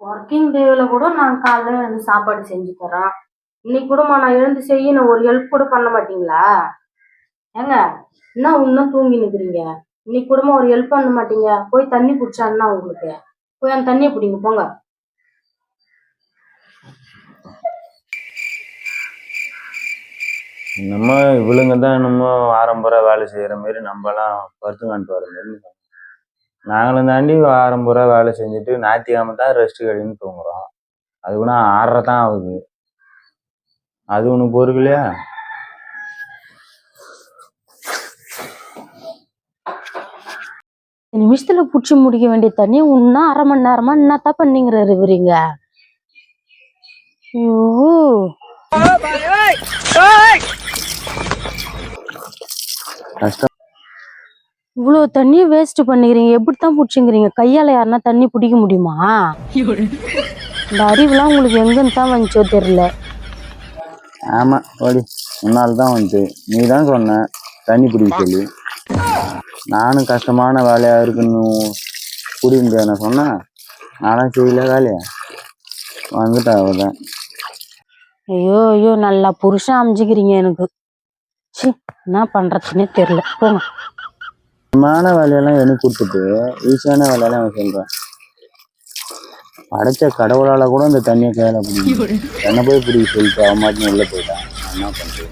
Working டேவில் கூட நான் காலைல எழுந்து சாப்பாடு செஞ்சு தரேன். இன்னைக்கு கூடமா நான் எழுந்து செய்யணும் ஒரு ஹெல்ப் கூட பண்ண மாட்டீங்களா? ஏங்க என்ன இன்னும் தூங்கி நிற்கிறீங்க இன்னைக்கு கூடமா ஒரு ஹெல்ப் பண்ண மாட்டீங்க? போய் தண்ணி குடிச்சான்னா உங்களுக்கு? போய் அந்த தண்ணியை பிடிங்க போங்க. நம்ம இவளுங்க தான் நம்ம ஆரம்பரை வேலை செய்கிற மாரி நம்மலாம் பருத்து வர மாரி நாங்களும் தாண்டி ஆரம்பரை வேலை செஞ்சுட்டு ஞாயிற்றுக்கிழமை தான் ரெஸ்ட் கழின்னு தூங்குறோம். அது கூட ஆறரை தான் ஆகுது. அது ஒன்று பொறுக்கலையா? நிமிஷத்துல புடிச்சு முடிக்க வேண்டிய தண்ணி இன்னும் அரை மணி நேரமா என்னத்தான் பண்ணீங்கிறாரு இவருங்க ஐயோ. கஷ்டம். இவ்வளோ தண்ணியை வேஸ்ட் பண்ணிக்கிறீங்க. எப்படித்தான் பிடிச்சிங்கிறீங்க கையால யாருன்னா தண்ணி பிடிக்க முடியுமா? இந்த அறிவுலாம் உங்களுக்கு எங்கன்னு தான் வந்துச்சோ தெரியல. ஆமாம் ஓடி. முன்னால் தான் வந்துச்சு நீ தான் சொன்ன. தண்ணி பிடிக்க சொல்லி. நானும் கஷ்டமான வேலையாக இருக்குன்னு பிடிக்க முடியாது நான் சொன்னேன் நானும் செய்யல வேலையா. வந்துட்டேன் அவதான் ஐயோ ஐயோ நல்லா புருஷன் அமைஞ்சுக்கிறீங்க எனக்கு. சி என்ன பண்றதுன்னே தெரியல. போங்க. கஷ்டமான வேலையெல்லாம் எனக்கு கொடுத்துட்டு ஈஸியான வேலையெல்லாம் அவன் சொல்கிறேன் அடைச்ச கடவுளால கூட அந்த தண்ணியை கையில் பிடிக்கும் என்ன போய் பிடிக்க சொல்லிட்டு அவன் மாட்டினு உள்ளே போயிட்டான். என்ன பண்ணுறது